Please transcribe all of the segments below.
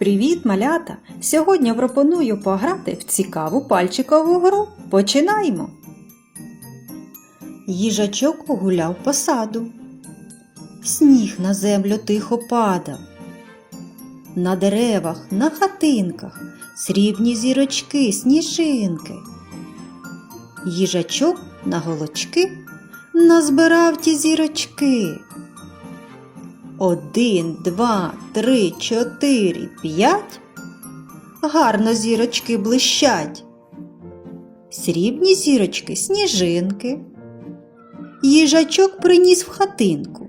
Привіт, малята! Сьогодні пропоную пограти в цікаву пальчикову гру. Починаємо. Їжачок гуляв по саду. Сніг на землю тихо падав. На деревах, на хатинках срібні зірочки, сніжинки. Їжачок на голочки назбирав ті зірочки. Один, два, три, чотири, п'ять. Гарно зірочки блищать. Срібні зірочки сніжинки. Їжачок приніс в хатинку.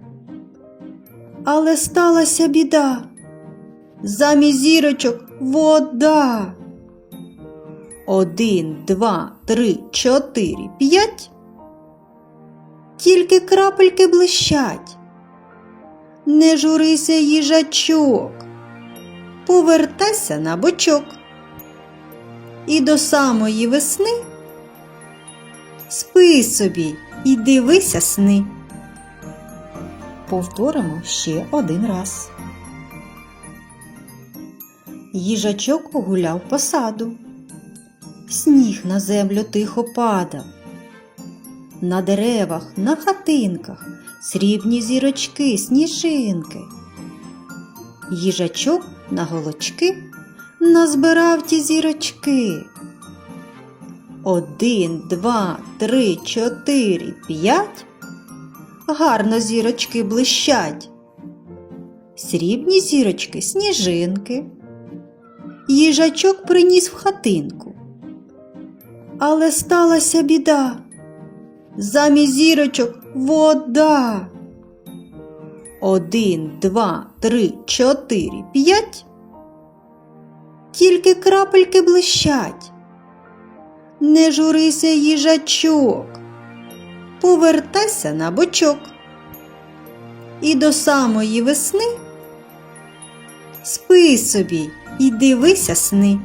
Але сталася біда. Замість зірочок вода. Один, два, три, чотири, п'ять. Тільки крапельки блищать. Не журися, їжачок, повертайся на бочок. І до самої весни спи собі і дивися сни. Повторимо ще один раз. Їжачок гуляв по саду. Сніг на землю тихо падав. На деревах, на хатинках срібні зірочки, сніжинки. Їжачок на голочки назбирав ті зірочки. Один, два, три, чотири, п'ять. Гарно зірочки блищать. Срібні зірочки, сніжинки. Їжачок приніс в хатинку. Але сталася біда. Замість зірочок вода. Один, два, три, чотири, п'ять. Тільки крапельки блищать. Не журися, їжачок. Повертайся на бочок. І до самої весни спи собі і дивися сни.